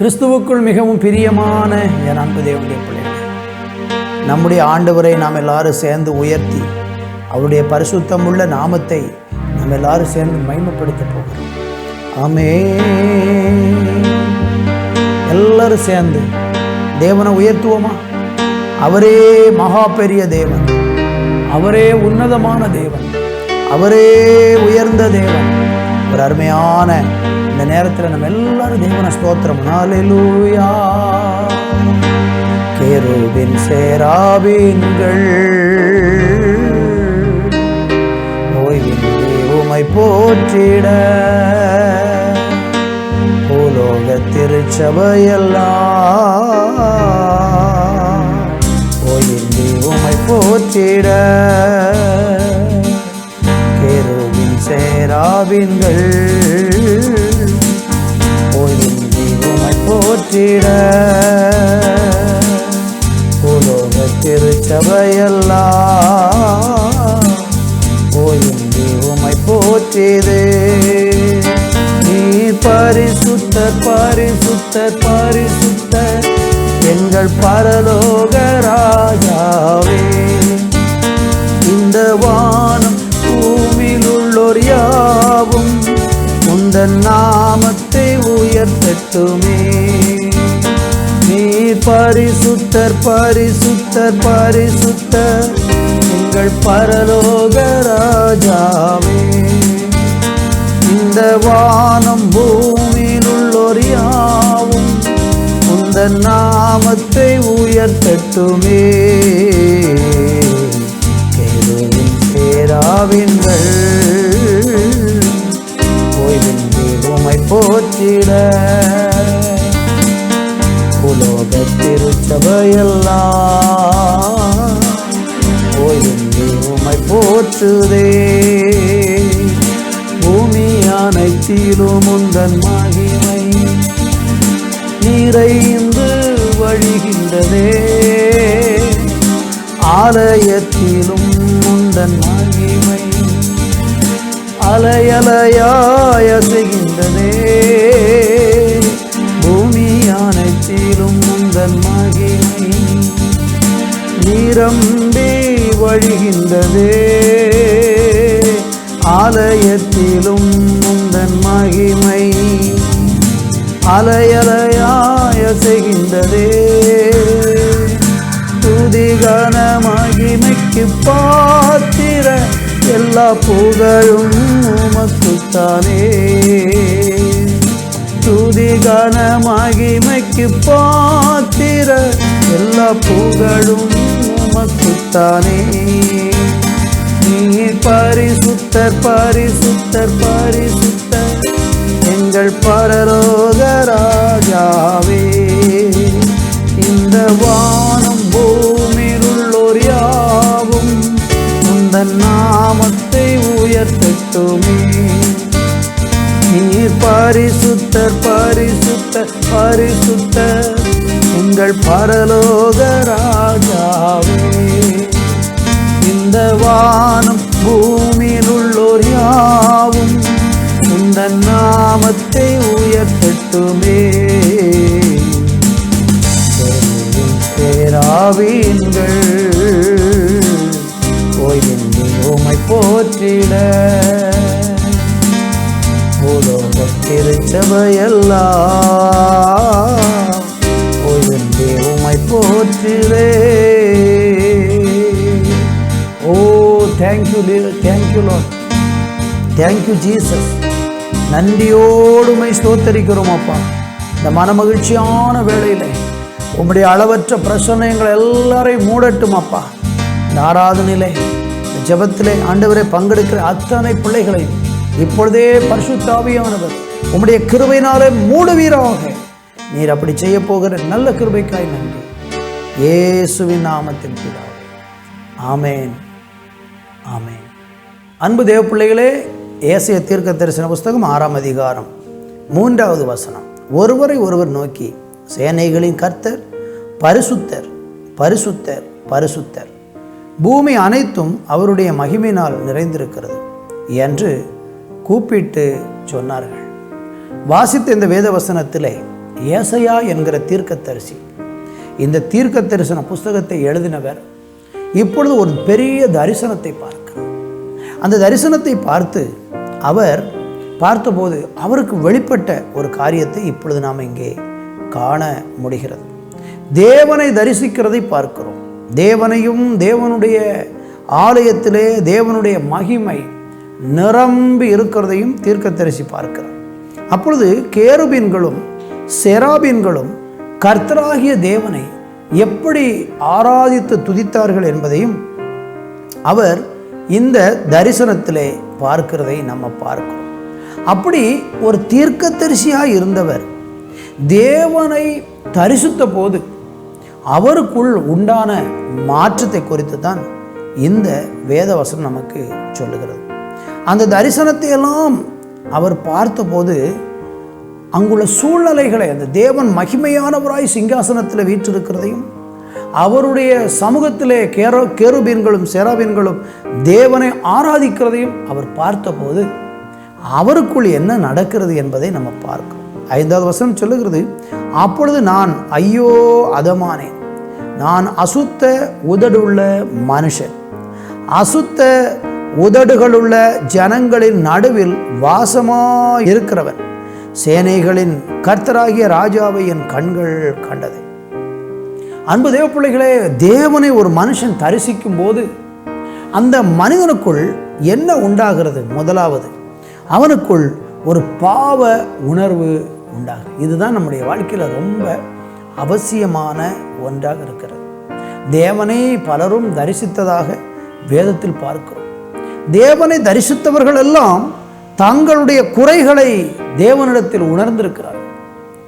கிறிஸ்துவுக்குள் மிகவும் பிரியமான என் அன்பு தேவனுடைய பிள்ளைகள் நம்முடைய ஆண்டவரை நாம் எல்லாரும் சேர்ந்து உயர்த்தி அவருடைய பரிசுத்தம் உள்ள நாமத்தை நாம் எல்லாரும் சேர்ந்து மகிமைப்படுத்த போகிறோம். ஆமே எல்லாரும் சேர்ந்து தேவனை உயர்த்துவோமா? அவரே மகா பெரிய தேவன். அவரே உன்னதமான தேவன். அவரே உயர்ந்த தேவன். ஒரு அருமையான அந்த நேரத்தில் நம்ம எல்லாரும் தேவன ஸ்தோத்திரம் ஹalleluya. கேருபின் சேராபீன்கள். ஓய்வின்றி உமை போற்றிட. பூலோக திருச்சபையெல்லாம் ஓய்வின்றி உமை போற்றிட. கேருவின் சேராபீன்கள். போற்றிட உலோக திருச்சபையெல்லாம் ஓய்வின்றி உமை போற்றிதே. நீ பரிசுத்தர் பரிசுத்தர் பரிசுத்தர் எங்கள் பரலோக ராஜாவே. இந்த வானம் பூமியில் உள்ளோர் யாவும் உந்தன் நாமத்தை உயர்த்தட்டுமே. பரிசுத்தர் பரிசுத்தர் பரிசுத்தர். எங்கள் பரலோக ராஜாவே இந்த வானம் பூமியில் உள்ளோர் யாவும் உந்த நாமத்தை உயர்த்தட்டுமே. அனைத்திலும் உந்தன் மகிமை. நிறைந்து வழிகின்றதே. ஆலயத்திலும் உந்தன் மகிமை. அலையலையாய செய்கின்றதே பூமி அனைத்திலும் உந்தன் மகிமை. நிரம்பி வழிகின்றதே. ஆலயத்திலும் உந்தன் மகிமை அலையலையாய செய்கின்றதே. துதிகன மகிமைக்கு பாத்திர எல்லா புகழும் உமக்குத்தானே. துதிகன மகிமைக்கு பாத்திர எல்லா புகழும் உமக்குத்தானே. நீ பரிசுத்தர் பரிசுத்தர் பரிசுத்தர். எங்கள் பரலோக ராஜாவே இந்த வானம் பூமிருள்ளோர் யாவும் உந்தன் நாமத்தை உயர்த்தட்டுமே. நீர் பரிசுத்தர் பரிசுத்த பரிசுத்த எங்கள் பரலோக ராஜாவே இந்த வானம் பூமியில் உள்ளோர் யாவும் உந்தன் நாமத்தை உயர்த்தட்டுமே. பேராவீன்கள் ஓய்வின்றி உமை போற்றிட. பூலோக திருச்சபையெல்லாம் ஓய்வின்றி உமை போற்றிடே. ஓ thank you thank you Lord thank you Jesus நன்றியோடுமை ஸ்தோத்தரிக்கிறோம் அப்பா. இந்த மனமகிழ்ச்சியான வேளையில் உம்முடைய அளவற்ற பிரச்சனைகள் எல்லாரையும் மூடட்டும் அப்பா. இந்த ஆராதனையிலே இந்த ஆண்டவரை பங்கெடுக்கிற அத்தனை பிள்ளைகளையும் இப்பொழுதே பரிசுத்தாவியானவர் உம்முடைய கிருபையினாலே மூடுவீராக. நீர் அப்படி செய்ய போகிற நல்ல கிருபைக்காய் நன்றி. இயேசுவின் நாமத்தின் பிதாவே. ஆமேன். ஆமேன். அன்பு தேவ பிள்ளைகளே ஏசிய தீர்க்க தரிசன புஸ்தகம் ஆறாம் அதிகாரம் மூன்றாவது வசனம். ஒருவரை ஒருவர் நோக்கி சேனைகளின் கர்த்தர் பரிசுத்தர் பரிசுத்தர் பரிசுத்தர். பூமி அனைத்தும் அவருடைய மகிமையினால் நிறைந்திருக்கிறது என்று கூப்பிட்டு சொன்னார்கள். வாசித்த இந்த வேத வசனத்திலே ஏசையா என்கிற தீர்க்கத்தரிசி இந்த தீர்க்க தரிசன புஸ்தகத்தை எழுதினவர் இப்பொழுது ஒரு பெரிய தரிசனத்தை பார்க்கிறார். அந்த தரிசனத்தை பார்த்து அவர் பார்த்தபோது அவருக்கு வெளிப்பட்ட ஒரு காரியத்தை இப்பொழுது நாம் இங்கே காண முடிகிறது. தேவனை தரிசிக்கிறதை பார்க்கிறோம். தேவனையும் தேவனுடைய ஆலயத்திலே தேவனுடைய மகிமை நிரம்பி இருக்கிறதையும் தீர்க்க தரிசி பார்க்கிறார். அப்பொழுது கேருபீன்களும் செராபீன்களும் கர்த்தராகிய தேவனை எப்படி ஆராதித்து துதித்தார்கள் என்பதையும் அவர் இந்த தரிசனத்திலே பார்க்கிறதை நம்ம பார்க்கிறோம். அப்படி ஒரு தீர்க்கதரிசியாக இருந்தவர் தேவனை தரிசித்த போது அவருக்குள் உண்டான மாற்றத்தை குறித்து தான் இந்த வேதவசனம் நமக்கு சொல்லுகிறது. அந்த தரிசனத்தை எல்லாம் அவர் பார்த்தபோது அங்குள்ள சூழ்நிலைகளை அந்த தேவன் மகிமையானவராய் சிங்காசனத்தில் வீற்றிருக்கிறதையும் அவருடைய சமூகத்திலே கேரோ கேருபீன்களும் செராபீன்களும் தேவனை ஆராதிக்கிறதையும் அவர் பார்த்தபோது அவருக்குள் என்ன நடக்கிறது என்பதை நம்ம பார்க்கிறோம். ஐந்தாவது வசனம் சொல்லுகிறது அப்பொழுது நான் ஐயோ அதமானேன். நான் அசுத்த உதடுள்ள மனுஷன். அசுத்த உதடுகளுள்ள ஜனங்களின் நடுவில் வாசமாக இருக்கிறவன் சேனைகளின் கர்த்தராகிய ராஜாவை என் கண்கள் கண்டது. அன்பு தேவ பிள்ளைகளே தேவனை ஒரு மனுஷன் தரிசிக்கும் போது அந்த மனிதனுக்குள் என்ன உண்டாகிறது? முதலாவது அவனுக்குள் ஒரு பாவ உணர்வு உண்டாகும். இதுதான் நம்முடைய வாழ்க்கையில் ரொம்ப அவசியமான ஒன்றாக இருக்கிறது. தேவனை பலரும் தரிசித்ததாக வேதத்தில் பார்க்கிறோம். தேவனை தரிசித்தவர்கள் எல்லாம் தங்களுடைய குறைகளை தேவனிடத்தில் உணர்ந்திருக்கிறார்கள்.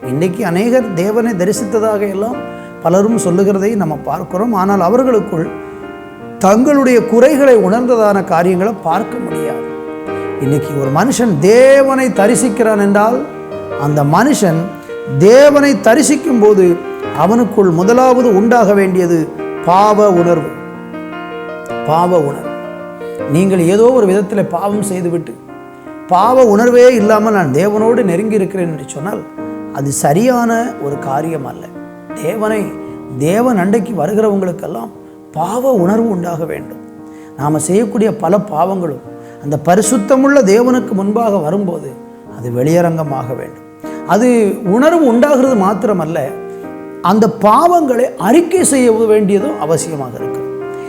இன்னைக்கு அநேகர் தேவனை தரிசித்ததாக எல்லாம் பலரும் சொல்லுகிறதை நம்ம பார்க்கிறோம். ஆனால் அவர்களுக்குள் தங்களுடைய குறைகளை உணர்ந்ததான காரியங்களை பார்க்க முடியாது. இன்னைக்கு ஒரு மனுஷன் தேவனை தரிசிக்கிறான் என்றால் அந்த மனுஷன் தேவனை தரிசிக்கும் போது அவனுக்குள் முதலாவது உண்டாக வேண்டியது பாவ உணர்வு. பாவ உணர்வு. நீங்கள் ஏதோ ஒரு விதத்தில் பாவம் செய்துவிட்டு பாவ உணர்வே இல்லாமல் நான் தேவனோடு நெருங்கி இருக்கிறேன் என்று சொன்னால் அது சரியான ஒரு காரியம் அல்ல தேவனை தேவன் அண்டைக்கு வருகிறவங்களுக்கெல்லாம் பாவ உணர்வு உண்டாக வேண்டும். நாம் செய்யக்கூடிய பல பாவங்களும் அந்த பரிசுத்தமுள்ள தேவனுக்கு முன்பாக வரும்போது அது வெளியரங்கமாக வேண்டும். அது உணர்வு உண்டாகிறது மாத்திரமல்ல அந்த பாவங்களை அறிக்கை செய்ய வேண்டியதும் அவசியமாக இருக்குது.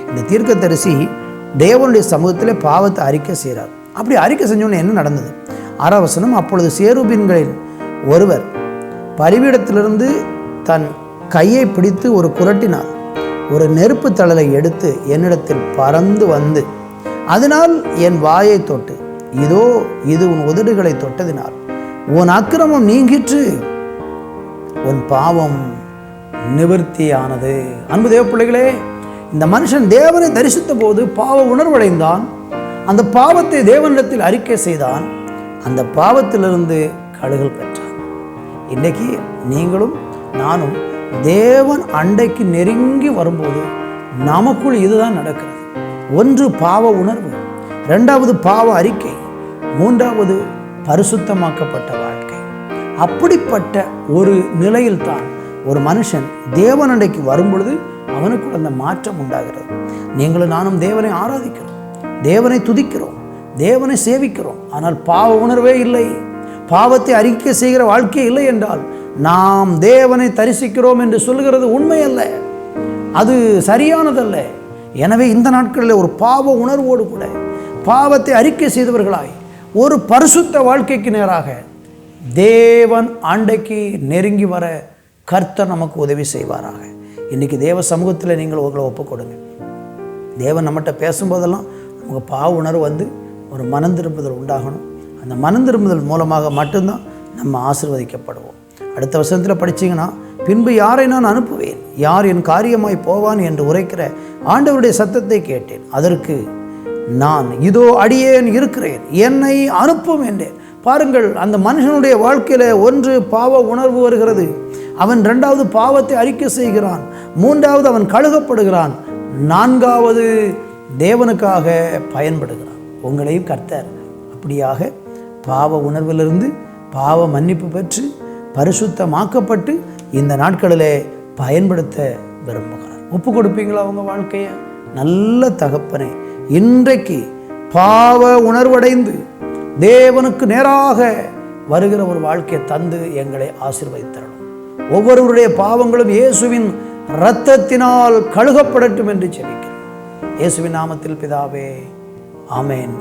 இந்த தீர்க்கதரிசி தேவனுடைய சமூகத்தில் பாவத்தை அறிக்கை செய்கிறார். அப்படி அறிக்கை செஞ்சோன்னு என்ன நடந்தது? ஆறாவசனம் அப்பொழுது சேருபின்களில் ஒருவர் பலிபீடத்திலிருந்து தன் கையை பிடித்து ஒரு குரட்டினார். ஒரு நெருப்பு தழலை எடுத்து என்னிடத்தில் பறந்து வந்து அதனால் என் வாயை தொட்டு இதோ இது உன் உதடுகளை தொட்டதினால் உன் அக்கிரமம் நீங்கிற்று. உன் பாவம் நிவர்த்தியானது. அன்பு தேவ பிள்ளைகளே இந்த மனுஷன் தேவனை தரிசித்த போது பாவ உணர்வடைந்தான். அந்த பாவத்தை தேவனிடத்தில் அறிக்கை செய்தான். அந்த பாவத்திலிருந்து கழுகல் பெற்றான். இன்னைக்கு நீங்களும் நானும் தேவன் அண்டைக்கு நெருங்கி வரும்போது நமக்குள் இதுதான் நடக்கிறது. ஒன்று பாவ உணர்வு ரெண்டாவது பாவ அறிக்கை மூன்றாவது பரிசுத்தமாக்கப்பட்ட வாழ்க்கை. அப்படிப்பட்ட ஒரு நிலையில்தான் ஒரு மனுஷன் தேவன் அண்டைக்கு வரும்பொழுது அவனுக்குள் அந்த மாற்றம் உண்டாகிறது. நீங்களும் நானும் தேவனை ஆராதிக்கிறோம் தேவனை துதிக்கிறோம் தேவனை சேவிக்கிறோம். ஆனால் பாவ உணர்வே இல்லை. பாவத்தை அறிக்கை செய்கிற வாழ்க்கை இல்லை என்றால் நாம் தேவனை தரிசிக்கிறோம் என்று சொல்கிறது உண்மை அல்ல அது சரியானதல்ல. எனவே இந்த நாட்களில் ஒரு பாவ உணர்வோடு கூட பாவத்தை அறிக்கை செய்தவர்களாய் ஒரு பரிசுத்த வாழ்க்கைக்கு நேராக தேவன் ஆண்டைக்கு நெருங்கி வர கர்த்தர் நமக்கு உதவி செய்வாராக. இன்றைக்கி தேவ சமூகத்தில் நீங்கள் உங்களை ஒப்புக் கொடுங்க. தேவன் நம்மகிட்ட பேசும்போதெல்லாம் நமக்கு பாவ உணர்வு வந்து ஒரு மனம் திரும்புதல் உண்டாகணும். அந்த மனம் திரும்புதல் மூலமாக மட்டும்தான் நம்ம ஆசிர்வதிக்கப்படுவோம். அடுத்த வருஷத்தில் படிச்சீங்கன்னா பின்பு யாரை நான் அனுப்புவேன்? யார் என் காரியமாய் போவான் என்று உரைக்கிற ஆண்டவருடைய சத்தத்தை கேட்டேன். அதற்கு நான் இதோ அடியேன் இருக்கிறேன். என்னை அனுப்பும் என்றேன். பாருங்கள் அந்த மனுஷனுடைய வாழ்க்கையில் ஒன்று பாவ உணர்வு வருகிறது. அவன் ரெண்டாவது பாவத்தை அறிக்கை செய்கிறான். மூன்றாவது அவன் கழுகப்படுகிறான். நான்காவது தேவனுக்காக பயன்படுகிறான். உங்களையும் கர்த்தர் அப்படியாக பாவ உணர்விலிருந்து பாவ மன்னிப்பு பெற்று பரிசுத்தமாக்கப்பட்டு இந்த நாட்களிலே பயன்படுத்த விரும்புகிறார். ஒப்பு கொடுப்பீங்களா உங்கள் வாழ்க்கையை? நல்ல தகப்பனே இன்றைக்கு பாவ உணர்வடைந்து தேவனுக்கு நேராக வருகிற ஒரு வாழ்க்கையை தந்து எங்களை ஆசிர்வதித்தரணும். ஒவ்வொருவருடைய பாவங்களும் இயேசுவின் இரத்தத்தினால் கழுகப்படட்டும் என்று செபிக்கிறேன் இயேசுவின் நாமத்தில் பிதாவே ஆமேன்.